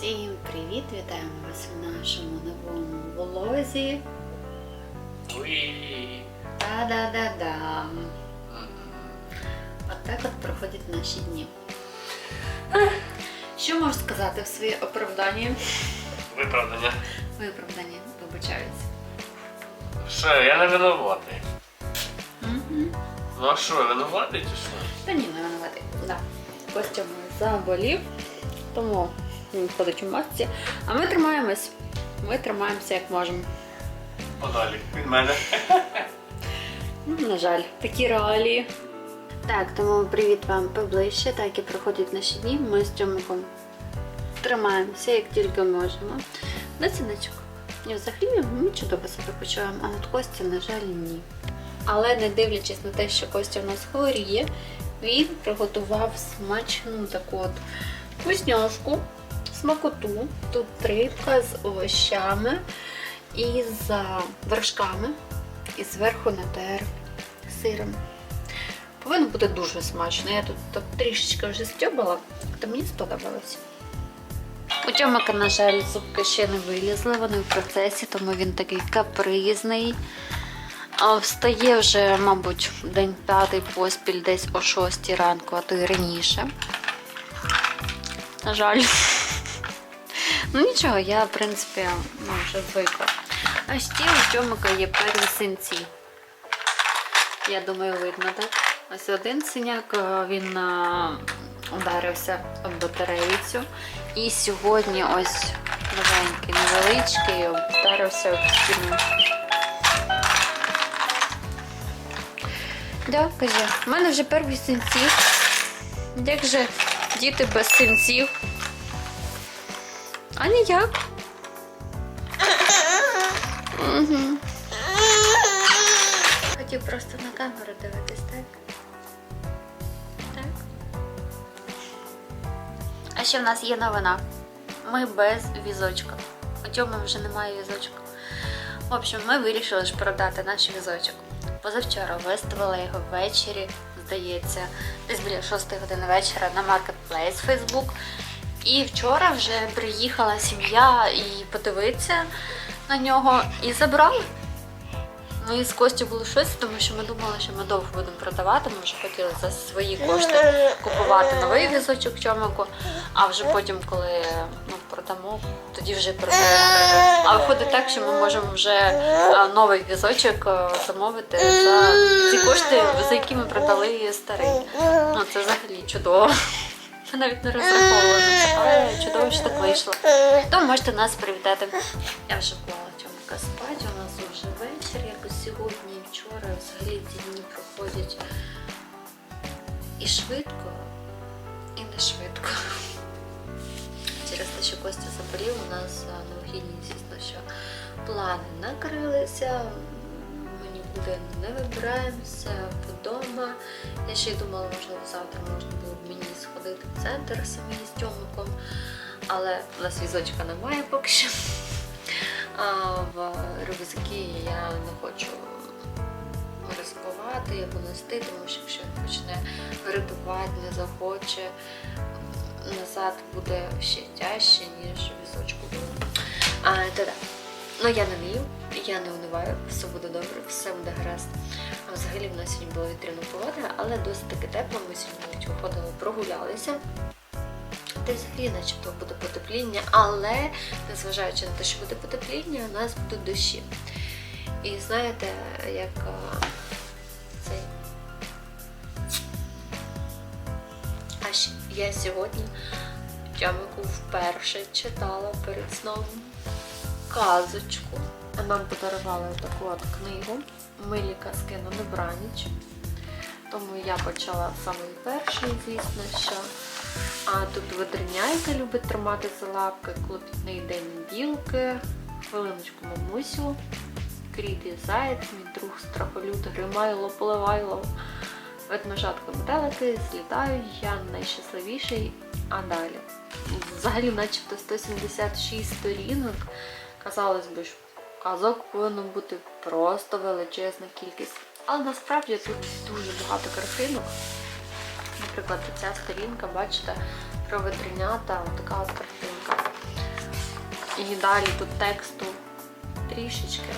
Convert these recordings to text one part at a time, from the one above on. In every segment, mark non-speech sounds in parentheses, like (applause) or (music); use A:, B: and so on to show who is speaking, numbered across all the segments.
A: Всім привіт! Вітаємо вас в нашому новому влозі. Та-да-да-да. От так от проходять наші дні. Що можу сказати в своє оправдання?
B: Виправдання.
A: Виправдання, вибачаюся.
B: Що, я не винуватий.
A: Угу.
B: Ну а що, винуватий чи що?
A: Та ні, не винувати. Да. Костя заболів, тому він ходить у масці. А ми тримаємось. Ми тримаємося як можемо.
B: Подалі від мене.
A: Ну, На жаль, такі реалії. Так, тому привіт вам поближче, так і проходять наші дні. Ми з Тьомиком тримаємося, як тільки можемо. На ціночок. І взагалі ми чудово себе почуваємо, а от Костя, на жаль, ні. Але не дивлячись на те, що Костя в нас хворіє, він приготував смачну таку от вкусняшку, смакоту. Тут рибка з овощами і з вершками і зверху натер сиром. Повинно бути дуже смачно. Я тут так трішечки вже стьобала, то мені сподобалось. У Тьомика, на жаль, зубки ще не вилізли, вони в процесі, тому він такий капризний. Встає вже, мабуть, день п'ятий поспіль, десь о 6 ранку, а то й раніше. На жаль. Ну нічого, я, в принципі, ну, вже звикла. А ще у Тьомика є перві синці. Я думаю, видно, так? Ось один синяк, е, він е, ударився об батареїцю. І сьогодні ось новенький, невеличкий, ударився об стіну. Да, в мене вже перві синці. Як же діти без синців? А ніяк. Угу. Хотів просто на камеру дивитись, так? Так. А ще в нас є новина. Ми без візочка. У цьому вже немає візочка. В общем, ми вирішили ж продати наш візочок. Позавчора виставила його ввечері, здається, десь біля 6 години вечора на Marketplace Facebook. І вчора вже приїхала сім'я і подивитися на нього і забрали. Ми з Костю були щось, тому що ми думали, що ми довго будемо продавати. Ми вже хотіли за свої кошти купувати новий візочок чомику, а вже потім, коли ну, продамо, тоді вже продаємо. А виходить так, що ми можемо вже е, новий візочок е, замовити за ці кошти, за які ми продали старий. Ну це взагалі чудово. Навіть не це, але чудово, що так вийшло. Тому можете нас привітати. Я вже клала чомика спати, у нас вже вечір, якось сьогодні і вчора. Взагалі ці дні проходять і швидко, і не швидко. Через те, що Костя заболів, у нас вихідні, звісно, що плани накрилися. Нікуди не вибираємося вдома. Я ще й думала, можливо, завтра можна було б мені сходити в центр самі з Тьомиком, але в нас візочка немає поки що. А в рюкзаки я не хочу ризикувати або нести, тому що якщо він почне рятувати, не захоче, назад буде ще тяжче, ніж візочку було. А, то да. Ну я не вію, я не униваю, все буде добре, все буде гаразд. А взагалі в нас сьогодні була вітряна погода, але досить таки тепло. Ми сьогодні навіть виходили, прогулялися. Та взагалі начебто буде потепління, але незважаючи на те, що буде потепління, у нас будуть дощі. І знаєте, як цей. Аж я сьогодні Тямику вперше читала перед сном казочку. Нам подарували таку от книгу Милі казки на добраніч. Тому я почала самий перший, звісно, що. А тут ведреня, яка любить тримати за лапки, клопітний день білки, хвилиночку мамусю, кріт і заєць, мій друг страхолют, Гримайло, Поливайло, ведмежатка метелики, злітаю, я найщасливіший, а далі. Взагалі, начебто 176 сторінок. Казалось би, що казок повинно бути просто величезна кількість. Але насправді тут дуже багато картинок. Наприклад, ця сторінка, бачите, про ведренята, така от картинка. І далі тут тексту трішечки.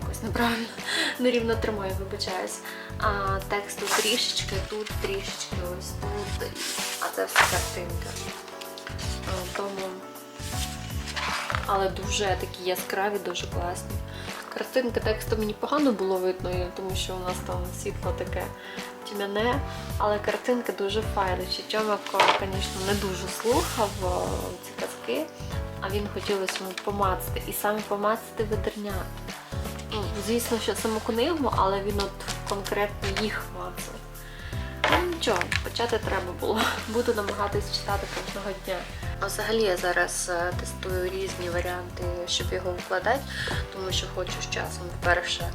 A: Якось неправильно нерівно тримаю, вибачаюсь. А, тексту трішечки, тут трішечки, ось тут. А це все картинка. Тому. Але дуже такі яскраві, дуже класні. Картинка тексту мені погано було видно, тому що у нас там світло таке тьмяне, але картинка дуже файличі. Тьомако, звісно, не дуже слухав ці казки, а він хотілося йому помацати. І саме помацати видернят. Ну, звісно, що саму книгу, але він от конкретно їх мацав. Ну нічого, почати треба було. (laughs) Буду намагатись читати кожного дня. Взагалі я зараз е, тестую різні варіанти, щоб його викладати, тому що хочу з часом вперше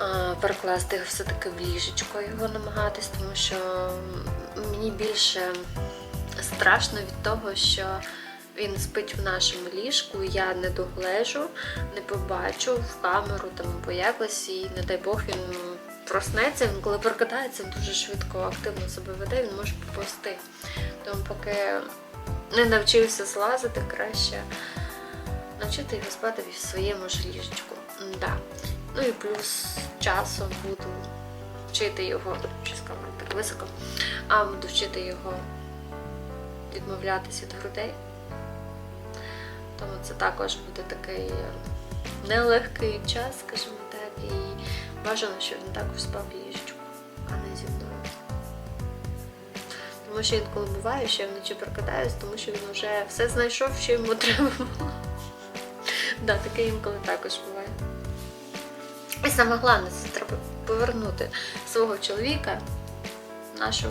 A: е, перекласти все-таки в ліжечко його намагатись, тому що мені більше страшно від того, що він спить в нашому ліжку, я не доглежу, не побачу в камеру там або якось, і не дай Бог він проснеться, він коли прокидається, дуже швидко активно себе веде, він може поповзти. Тому поки не навчився злазити, краще навчити його спати в своєму ж ліжечку. Да. Ну і плюс часом буду вчити його, чи скажу так високо, а буду вчити його відмовлятися від грудей. Тому це також буде такий нелегкий час, скажімо так, і бажано, щоб він також спав в Тому що інколи буває, що я вночі прокидаюсь, тому що він вже все знайшов, що йому треба було. Да, таке інколи також буває. І саме головне, це треба повернути свого чоловіка нашу,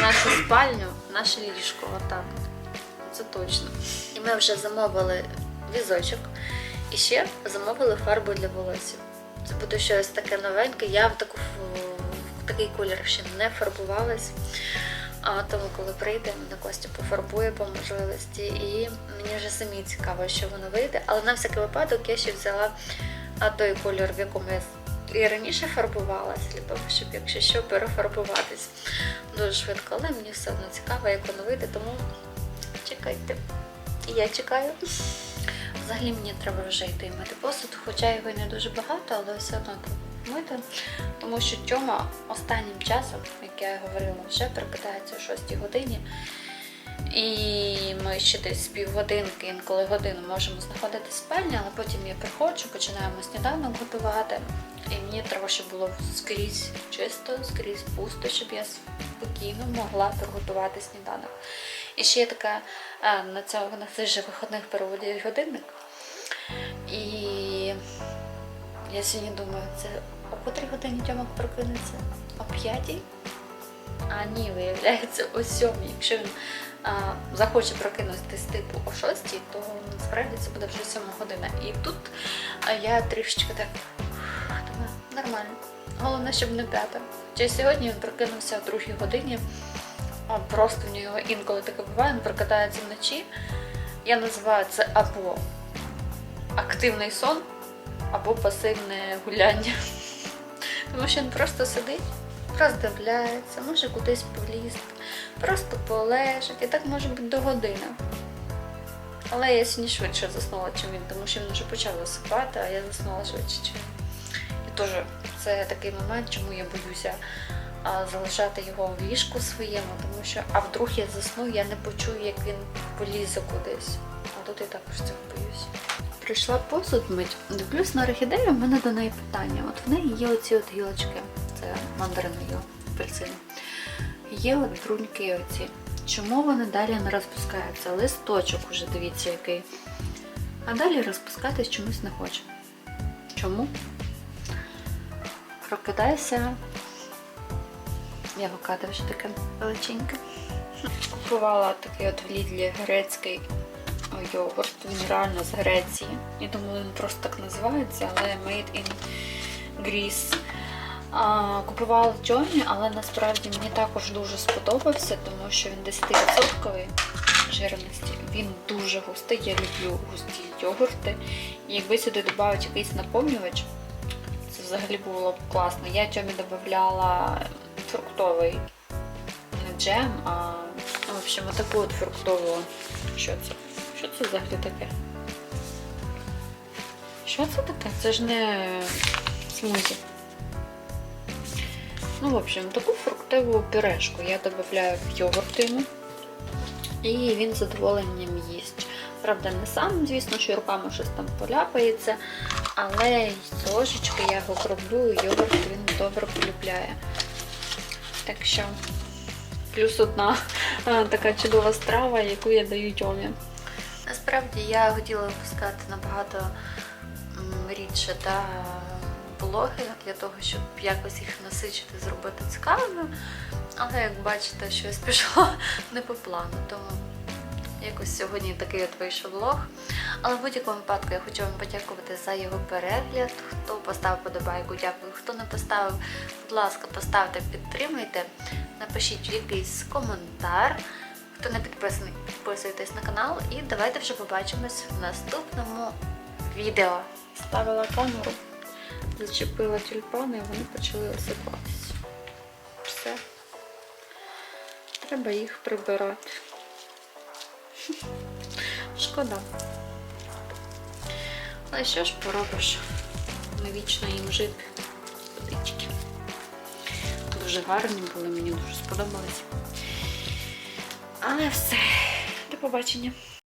A: нашу спальню, наше ліжко. Отак. Це точно. І ми вже замовили візочок і ще замовили фарбу для волосся. Це буде щось таке новеньке. Я в таку такий колір ще не фарбувалась. А тому, коли прийде, мене Костя пофарбує по можливості. І мені вже самі цікаво, що воно вийде. Але на всякий випадок я ще взяла той кольор, в якому я і раніше фарбувалась, для того, щоб, якщо що, перефарбуватись дуже швидко. Але мені все одно цікаво, як воно вийде, тому чекайте. І я чекаю. Взагалі мені треба вже йти мити посуд, хоча його і не дуже багато, але все одно мити. Тому що Тьома останнім часом, як я говорила, вже прокидається о 6 годині. І ми ще десь півгодинки, інколи годину можемо знаходитися в спальні, але потім я приходжу, починаємо сніданок готувати. І мені треба, щоб було скрізь чисто, скрізь пусто, щоб я спокійно могла приготувати сніданок. І ще є така а, на цьому на цих же виходних переводять годинник. І я сьогодні думаю, це котрій годині Тьомак прокинеться? О п'ятій? А ні, виявляється, о сьомій. Якщо він а, захоче прокинутися типу о шостій, то насправді це буде вже сьома година. І тут я трішечки так думаю, нормально. Головне, щоб не п'ята. Чи сьогодні він прокинувся о другій годині. А просто в нього інколи таке буває, він прокидається вночі. Я називаю це або активний сон, або пасивне гуляння. Тому що він просто сидить, роздивляється, може кудись полізти, просто полежить. І так може бути до години. Але я сьогодні швидше заснула, чим він, тому що він вже почав засипати, а я заснула швидше, чим. І теж це такий момент, чому я боюся залишати його в ліжку своєму, тому що а вдруг я засну, я не почую, як він полізе кудись. А тут я також цього боюсь. Прийшла посуд мить. Дивлюсь на орхідею, в мене до неї питання. От в неї є оці от гілочки, це мандарини його, апельсини. Є от бруньки оці. Чому вони далі не розпускаються? Листочок уже дивіться який. А далі розпускатись чомусь не хоче. Чому? Прокидайся. Авокадо вже таке величеньке. Купувала такий от в Лідлі грецький йогурт. Він реально з Греції. Я думала, він просто так називається, але Made in Greece. Купувала Джоні, але насправді мені також дуже сподобався, тому що він 10% жирності. Він дуже густий, я люблю густі йогурти. І якби сюди додати якийсь наповнювач, це взагалі було б класно. Я Тьомі додавала фруктовий не джем, а ну, общем, отаку от фруктову. Що це? Що це взагалі таке? Що це таке? Це ж не смузі. Ну, в общем, таку фруктову пюрешку я додаю в йогурт йому. І він з задоволенням їсть. Правда, не сам, звісно, що руками щось там поляпається, але з ложечки я його кроблю, йогурт він добре полюбляє. Так що плюс одна (laughs) така чудова страва, яку я даю Тьомі. Насправді я хотіла випускати набагато рідше та блоги для того, щоб якось їх насичити, зробити цікавими. Але як бачите, щось пішло (laughs) не по плану, тому якось сьогодні такий от вийшов влог. Але в будь-якому випадку я хочу вам подякувати за його перегляд. Хто поставив подобайку, дякую. Хто не поставив, будь ласка, поставте, підтримуйте. Напишіть якийсь коментар. Хто не підписаний, підписуйтесь на канал і давайте вже побачимось в наступному відео. Ставила камеру, зачепила тюльпани, і вони почали осипатися. Все. Треба їх прибирати. (laughs) Шкода. Але що ж поробиш? Не вічно їм жити. Водички. Дуже гарні були, мені дуже сподобались. Але все. До побачення.